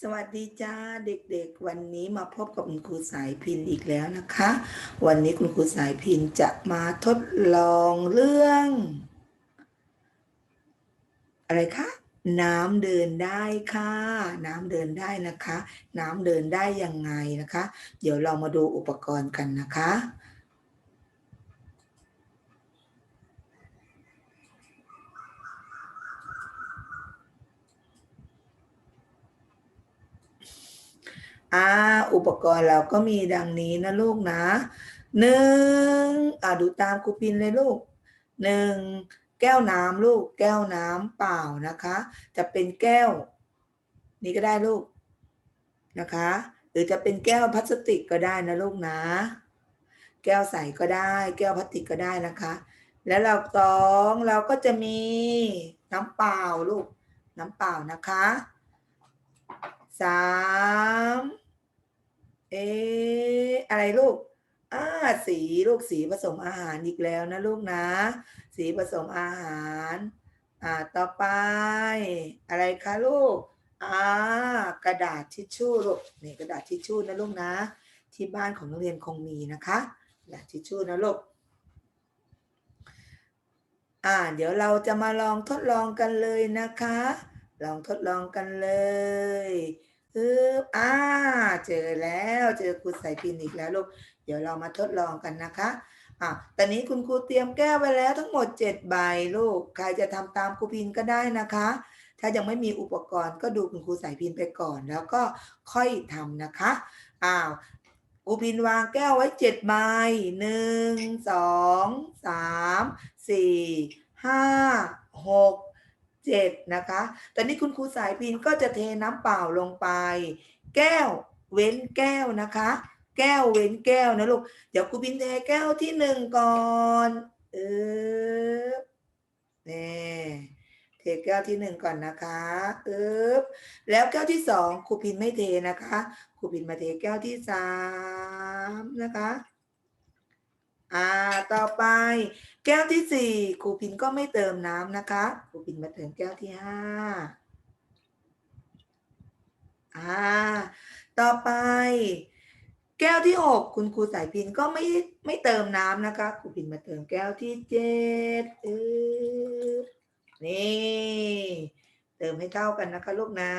สวัสดีจ้าเด็กๆ วันนี้มาพบกับคุณครูสายพินอีกแล้วนะคะ วันนี้คุณครูสายพินจะมาทดลองเรื่อง อะไรคะน้ำเดินได้ค่ะ น้ำเดินได้นะคะ น้ำเดินได้ยังไงนะคะ เดี๋ยวเรามาดูอุปกรณ์กันนะคะ อ่าอุปกรณ์เราก็มีดังนี้นะลูกนะหนึ่งอ่าดูตามครูปินเลยลูกหนึ่งแก้วน้ำลูกแก้วน้ำเปล่านะคะ จะเป็นแก้ว นี้ก็ได้ลูกนะคะ หรือจะเป็นแก้วพลาสติกก็ได้นะลูกนะ แก้วใสก็ได้ แก้วพลาสติกก็ได้นะคะ แล้วเราสองเราก็จะมีน้ำเปล่าลูกน้ำเปล่านะคะสาม เอะอะไรลูกอ่าสีลูกสีผสมอาหารอีกแล้วนะลูกนะ สีผสมอาหาร อ่าต่อไป อะไรคะลูกอ่ากระดาษทิชชู่ลูกนี่กระดาษทิชชู่นะลูกนะ ที่บ้านของนักเรียนคงมีนะคะกระดาษทิชชู่นะลูกอ่าเดี๋ยวเราจะมาลองทดลองกันเลยนะคะ ลองทดลองกันเลย ฮึบอ่า เจอแล้ว เจอครูใส่พินอีกแล้วลูก เดี๋ยวเรามาทดลองกันนะคะ อะตอนนี้คุณครูเตรียมแก้วไว้แล้วทั้งหมด7ใบลูก ใครจะทำตามครูพินก็ได้นะคะ ถ้ายังไม่มีอุปกรณ์ก็ดูคุณครูสายพินไปก่อน แล้วก็ค่อยทำนะคะ อ้าวครูพินวางแก้วไว้เจ็ดใบหนึ่งสองสามสี่ห้าหก เจ็ดนะคะ ตอนนี้คุณครูสายพินก็จะเทน้ำเปล่าลงไป แก้วเว้นแก้วนะคะ แก้วเว้นแก้วนะลูก เดี๋ยวครูพินเทแก้วที่หนึ่งก่อนเออนี่เทแก้วที่หนึ่งก่อนนะคะเอ๊บแล้วแก้วที่สองครูพินไม่เทนะคะ ครูพินมาเทแก้วที่สามนะคะ อ่า ต่อไป แก้วที่สี่ครูพินก็ไม่เติมน้ำนะคะครูพินมาเติมแก้วที่ห้าอ่าต่อไป แก้วที่หกคุณครูสายพินก็ไม่ไม่เติมน้ำนะคะครูพินมาเติมแก้วที่เจ็ดเออนี่เติมให้เท่ากันนะคะลูกนะ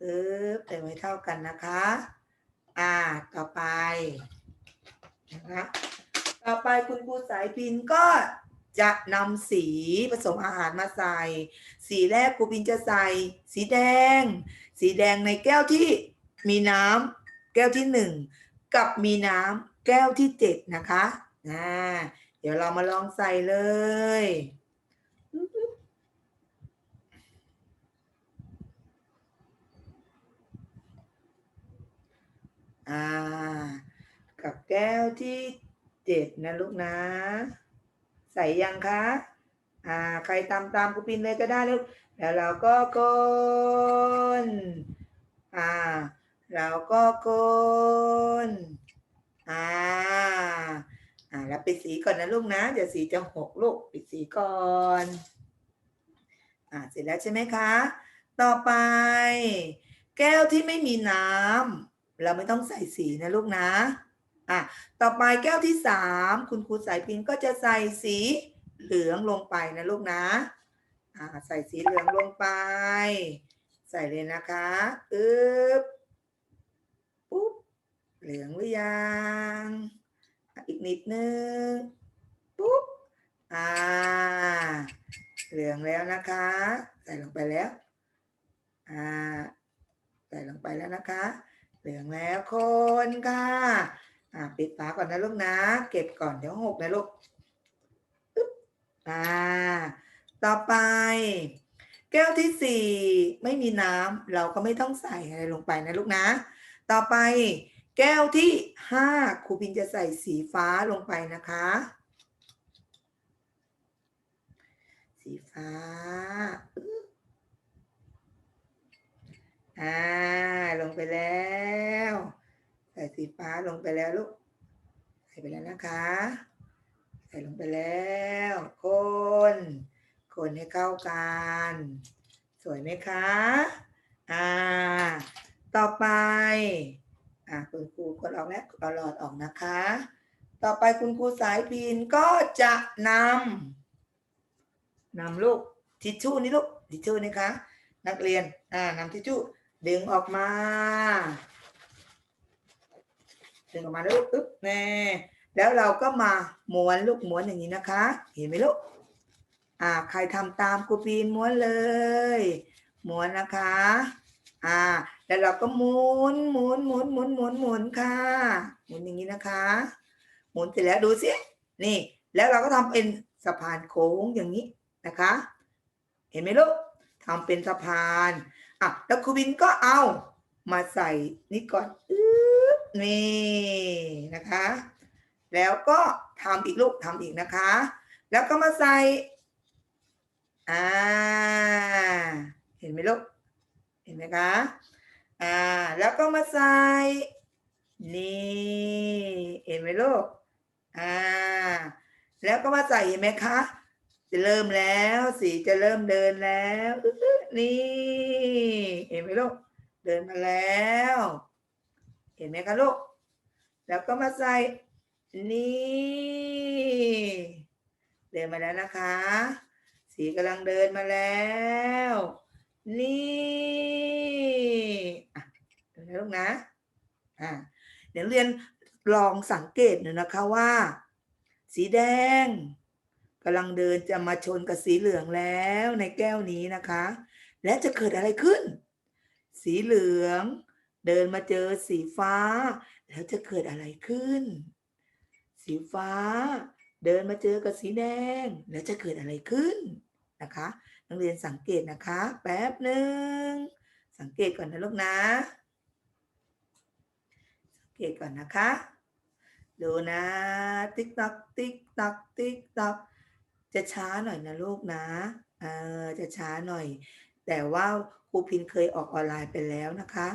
เออเติมให้เท่ากันนะคะ อ่าต่อไปนะคะ ต่อไปคุณครูสายพินก็จะนำสีผสมอาหารมาใส่ สีแรกครูพินจะใส่ สีแดง สีแดงในแก้วที่มีน้ำแก้วที่หนึ่งกับมีน้ำแก้วที่เจ็ดนะคะอ่าเดี๋ยวเรามาลองใส่เลยอ่ากับแก้วที่ เจ็ดนะลูกนะ ใส่ยังคะอ่าใครตามตามกูปินเลยก็ได้ลูกแล้วเราก็คนอ่า เราก็คนอ่าอ่าแล้วปิดสีก่อนนะลูกนะเดี๋ยวสีจะหกลูกปิดสีก่อนอ่าเสร็จแล้วใช่ไหมคะ ต่อไป แก้วที่ไม่มีน้ำเราไม่ต้องใส่สีนะลูกนะ อะต่อไปแก้วที่สามคุณครูสายพินก็จะใส่สีเหลืองลงไปนะลูกนะอ่าใส่สีเหลืองลงไป ใส่เลยนะคะอึ๊บปุ๊บเหลืองหรือยังอีกนิดนึงปุ๊บอ่าเหลืองแล้วนะคะ ใส่ลงไปแล้วอ่าใส่ลงไปแล้วนะคะ เหลืองแล้วคนค่ะ อ่าปิดฝาก่อนนะลูกนะ เก็บก่อนเดี๋ยวหกนะลูกอึ๊บอ่า ต่อไป แก้วที่สี่ไม่มีน้ำเราก็ไม่ต้องใส่อะไรลงไปนะลูกนะ ต่อไปแก้วที่ห้าครูพินจะใส่สีฟ้าลงไปนะคะ สีฟ้าอ่าลงไปแล้ว ส่สีฟ้าลงไปแล้วลูก ใส่ไปแล้วนะคะ ใส่ลงไปแล้ว คน คนให้เข้ากัน สวยไหมคะ อ่า ต่อไป อะคุณครูกดออกแล้วเอาหลอดออกนะคะ ต่อไปคุณครูสายพินก็จะนำนำลูกทิชชู่นี่ลูกทิชชู่นี่คะ นักเรียน อ่านำทิชชู่ดึงออกมา ดึงออกมาแล้วลูกอึ๊บแน่แล้วเราก็มาม้วนลูกม้วนอย่างนี้นะคะ เห็นไหมลูกอ่าใครทำตามครูปีนม้วนเลยม้วนนะคะอ่าแล้วเราก็หมุนหมุนหมุนหมุนหมุนหมุนค่ะหมุนอย่างนี้นะคะหมุนเสร็จแล้วดูสินี่ แล้วเราก็ทำเป็นสะพานโค้งอย่างนี้นะคะ เห็นไหมลูกทำเป็นสะพานอะแล้วครูบินก็เอามาใส่นี่ก่อน นี่นะคะ แล้วก็ทำอีกลูกทำอีกนะคะ แล้วก็มาใส่อ่าเห็นไหมลูกเห็นไหมคะอ่าแล้วก็มาใส่นี่เห็นไหมลูกอ่าแล้วก็มาใส่เห็นไหมคะจะเริ่มแล้วสีจะเริ่มเดินแล้วนี่เห็นไหมลูกเดินมาแล้ว เห็นไหมคะลูก แล้วก็มาใส่ นี่ เดินมาแล้วนะคะ สีกำลังเดินมาแล้ว นี่อะเดี๋ยวนะลูกนะ อ่าเดี๋ยวเรียนลองสังเกตหน่อยนะคะว่า สีแดงกำลังเดินจะมาชนกับสีเหลืองแล้วในแก้วนี้นะคะ และจะเกิดอะไรขึ้น สีเหลือง เดินมาเจอสีฟ้า แล้วจะเกิดอะไรขึ้น สีฟ้า เดินมาเจอกับสีแดง แล้วจะเกิดอะไรขึ้นนะคะนักเรียนสังเกตนะคะ แป๊บหนึ่งสังเกตก่อนนะลูกนะ สังเกตก่อนนะคะดูนะติ๊กตักติ๊กตักติ๊กตักจะช้าหน่อยนะลูกนะเออจะช้าหน่อย แต่ว่าครูพินเคยออกออนไลน์ไปแล้วนะคะ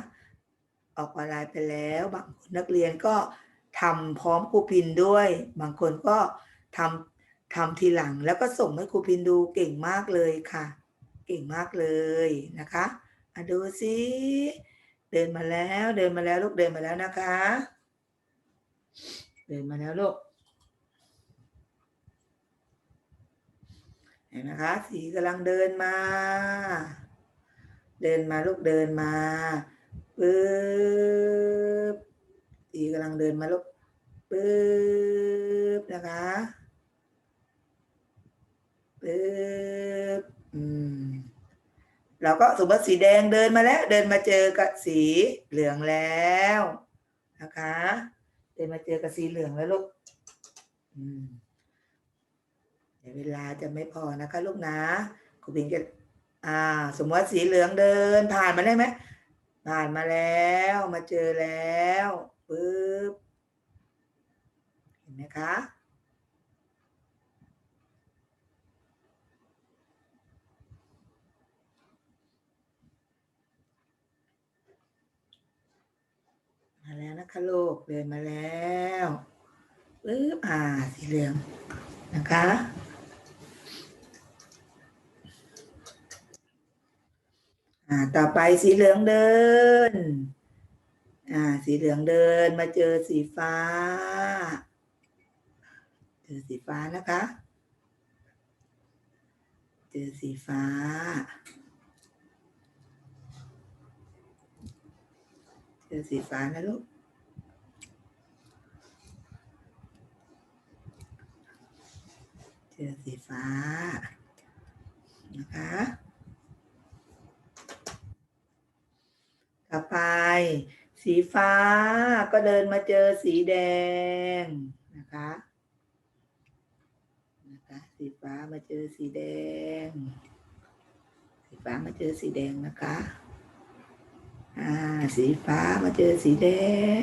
ออกออนไลน์ไปแล้ว บางคนนักเรียนก็ทำพร้อมครูพินด้วย บางคนก็ทำทำทีหลังแล้วก็ส่งให้ครูพินดูเก่งมากเลยค่ะ เก่งมากเลยนะคะอะดูสิเดินมาแล้วเดินมาแล้วลูกเดินมาแล้วนะคะ เดินมาแล้วลูกเห็นไหมคะสีกำลังเดินมา เดินมาลูกเดินมา ปึ๊บสีกำลังเดินมาลูกปึ๊บนะคะปึ๊บอืมเราก็สมมติสีแดงเดินมาแล้ว เดินมาเจอกับสีเหลืองแล้วนะคะ เดินมาเจอกับสีเหลืองแล้วลูกอืมเดี๋ยวเวลาจะไม่พอนะคะ ลูกนะครูบินจะอ่า สมมติสีเหลืองเดินผ่านมาได้ไหม ผ่านมาแล้วมาเจอแล้วปึ๊บเห็นไหมคะมาแล้วนะคะลูกเดินมาแล้วปึ๊บอ่าสีเหลืองนะคะ อ่าต่อไปสีเหลืองเดิน อ่า สีเหลืองเดินมาเจอสีฟ้า เจอสีฟ้านะคะ เจอสีฟ้า เจอสีฟ้านะลูกเจอสีฟ้า นะคะ ต่อไป สีฟ้าก็เดินมาเจอสีแดงนะคะนะคะสีฟ้ามาเจอสีแดง สีฟ้ามาเจอสีแดงนะคะอ่าสีฟ้ามาเจอสีแด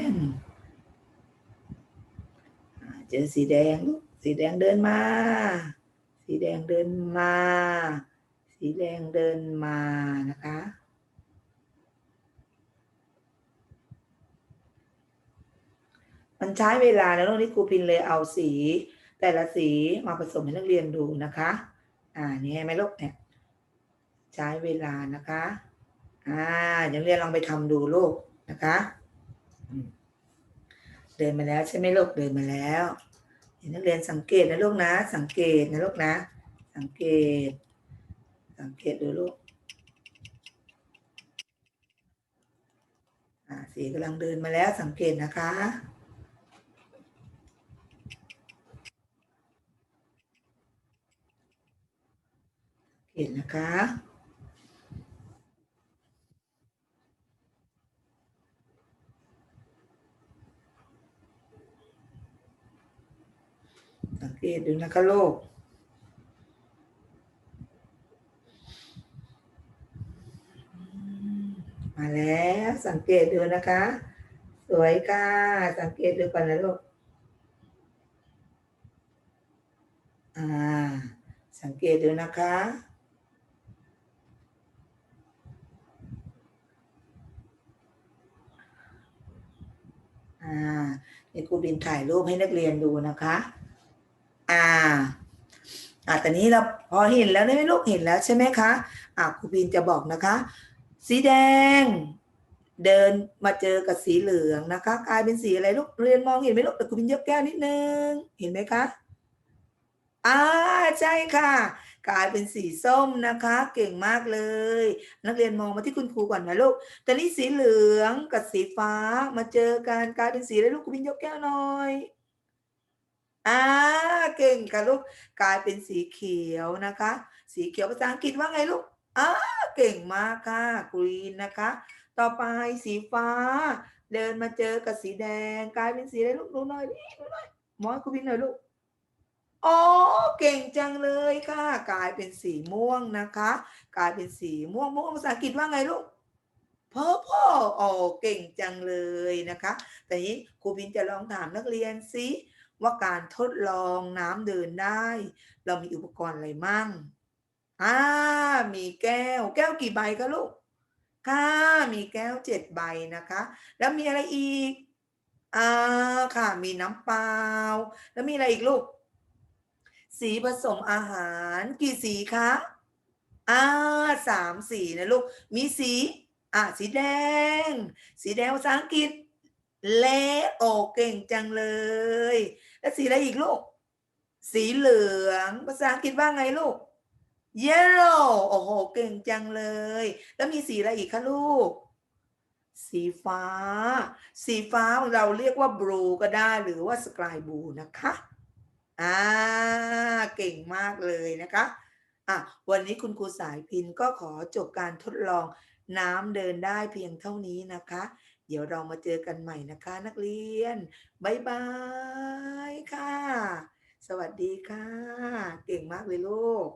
งเจอสีแดงสีแดงเดินมา สีแดงเดินมา สีแดงเดินมานะคะ มันใช้เวลานะลูกนี่ครูพินเลยเอาสี แต่ละสีมาผสมให้นักเรียนดูนะคะ อ่านี่เห็นไหมลูกเนี่ยใช้เวลานะคะ อ่าเดี๋ยวเรียนลองไปทำดูลูกนะคะเดินมาแล้วใช่ไหมลูกเดินมาแล้วเดี๋ยวนักเรียนสังเกตนะลูกนะ สังเกตนะลูกนะ สังเกต สังเกตดูลูกอ่าสีกำลังเดินมาแล้วสังเกตนะคะ เห็นนะคะ สังเกตดูนะคะลูกมาแล้วสังเกตดูนะคะ สวยค่ะสังเกตดูก่อนนะลูกอ่าสังเกตดูนะคะ อ่านี่ครูบินถ่ายรูปให้นักเรียนดูนะคะ อ่าอ่าตอนนี้เราพอเห็นแล้วได้ไหมลูกเห็นแล้วใช่ไหมคะอ่าครูบินจะบอกนะคะ สีแดง เดินมาเจอกับสีเหลืองนะคะ กลายเป็นสีอะไรลูกเรียนมองเห็นไหมลูกแต่ครูบินยกแก้วนิดนึง เห็นไหมคะอ่าใช่ค่ะ กลายเป็นสีส้มนะคะ เก่งมากเลย นักเรียนมองมาที่คุณครูก่อนนะลูกตอนนี้สีเหลืองกับสีฟ้ามาเจอกันกลายเป็นสีอะไรลูกครูบินยกแก้วหน่อยอ่าเก่งค่ะลูกกลายเป็นสีเขียวนะคะ สีเขียวภาษาอังกฤษว่าไงลูกอ่าเก่งมากค่ะกรีนนะคะ ต่อไปสีฟ้า เดินมาเจอกับสีแดง กลายเป็นสีอะไรลูกดูหน่อยดิดูหน่อยมองให้ครูบินหน่อยลูก อ๋อเก่งจังเลยค่ะ กลายเป็นสีม่วงนะคะ กลายเป็นสีม่วงม่วงภาษาอังกฤษว่าไงลูก purple อ๋อเก่งจังเลยนะคะแต่นี้ครูบินจะลองถามนักเรียนสิว่าการทดลองน้ำเดินได้ เรามีอุปกรณ์อะไรมั่งอ่ามีแก้ว แก้วกี่ใบคะลูกค่ะมีแก้วเจ็ดใบนะคะ แล้วมีอะไรอีกอ่าค่ะมีน้ำเปล่า แล้วมีอะไรอีกลูก สีผสมอาหาร กี่สีคะอ่าสามสีนะลูก มีสี อ่าสีแดง สีแดงภาษาอังกฤษเลโอเก่งจังเลย แล้วสีอะไรอีกลูก สีเหลือง ภาษาอังกฤษว่าไงลูก yellow โอ้โห เก่งจังเลย แล้วมีสีอะไรอีกคะลูก สีฟ้า สีฟ้าเราเรียกว่า blue ก็ได้หรือว่า sky blue นะคะ อ่าเก่งมากเลยนะคะอะวันนี้คุณครูสายพินก็ขอจบการทดลองน้ำเดินได้เพียงเท่านี้นะคะ เดี๋ยวเรามาเจอกันใหม่นะคะ นักเรียนบายบายค่ะ สวัสดีค่ะ เก่งมากเลยลูก